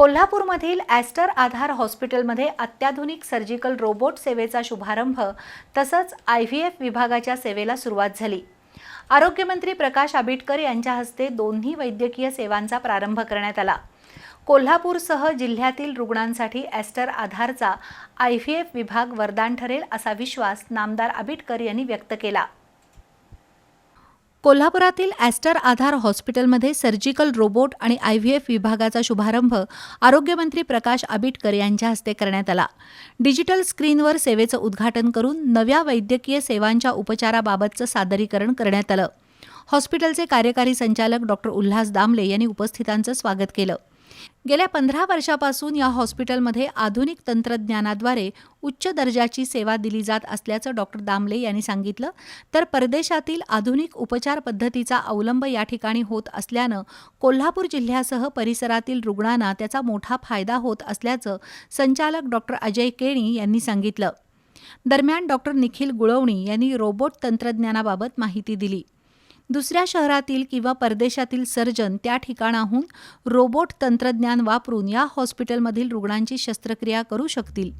कोल्हापूरमधील ॲस्टर आधार हॉस्पिटलमध्ये अत्याधुनिक सर्जिकल रोबोट सेवेचा शुभारंभ तसंच आय व्ही एफ विभागाच्या सेवेला सुरुवात झाली. आरोग्यमंत्री प्रकाश आबिटकर यांच्या हस्ते दोन्ही वैद्यकीय सेवांचा प्रारंभ करण्यात आला. कोल्हापूरसह जिल्ह्यातील रुग्णांसाठी ॲस्टर आधारचा आय व्ही एफ विभाग वरदान ठरेल असा विश्वास नामदार आबिटकर यांनी व्यक्त केला. कोल्हापुरातील ॲस्टर आधार हॉस्पिटलमध्ये सर्जिकल रोबोट आणि आय व्ही एफ विभागाचा शुभारंभ आरोग्यमंत्री प्रकाश आबिटकर यांच्या हस्ते करण्यात आला. डिजिटल स्क्रीनवर सेवेचं उद्घाटन करून नव्या वैद्यकीय सेवांच्या उपचाराबाबतचं सादरीकरण करण्यात आलं. हॉस्पिटलचे कार्यकारी संचालक डॉक्टर उल्हास दामले यांनी उपस्थितांचं स्वागत केलं. गेल्या पंधरा वर्षापासून या हॉस्पिटलमध्ये आधुनिक तंत्रज्ञानाद्वारे उच्च दर्जाची सेवा दिली जात असल्याचं डॉक्टर दामले यांनी सांगितलं. तर परदेशातील आधुनिक उपचार पद्धतीचा अवलंब या ठिकाणी होत असल्यानं कोल्हापूर जिल्ह्यासह परिसरातील रुग्णांना त्याचा मोठा फायदा होत असल्याचं संचालक डॉक्टर अजय केणी यांनी सांगितलं. दरम्यान डॉक्टर निखिल गुळवणी यांनी रोबोट तंत्रज्ञानाबाबत माहिती दिली. दुसऱ्या शहरातील किंवा परदेशातील सर्जन त्या ठिकाणाहून रोबोट तंत्रज्ञान वापरून या हॉस्पिटलमधील रुग्णांची शस्त्रक्रिया करू शकतील.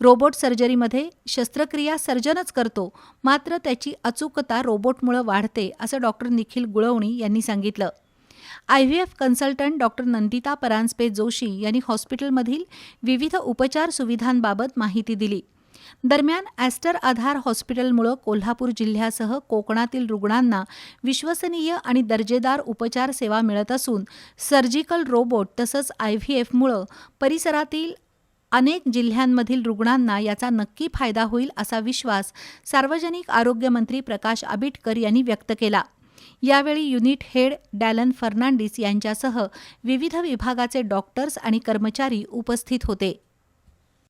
रोबोट सर्जरीमध्ये शस्त्रक्रिया सर्जनच करतो मात्र त्याची अचूकता रोबोटमुळे वाढते असं डॉक्टर निखिल गुळवणी यांनी सांगितलं. I V F consultant doctor Nandita Paranjape Joshi यांनी हॉस्पिटलमधील विविध उपचार सुविधांबाबत माहिती दिली. दरम्यान ॲस्टर आधार हॉस्पिटलमुळं कोल्हापूर जिल्ह्यासह कोकणातील रुग्णांना विश्वसनीय आणि दर्जेदार उपचार सेवा मिळत असून सर्जिकल रोबोट तसंच आय व्ही एफमुळं परिसरातील अनेक जिल्ह्यांमधील रुग्णांना याचा नक्की फायदा होईल असा विश्वास सार्वजनिक आरोग्यमंत्री प्रकाश आबिटकर यांनी व्यक्त केला. यावेळी युनिट हेड डॅलन फर्नांडिस यांच्यासह विविध विभागाचे डॉक्टर्स आणि कर्मचारी उपस्थित होते.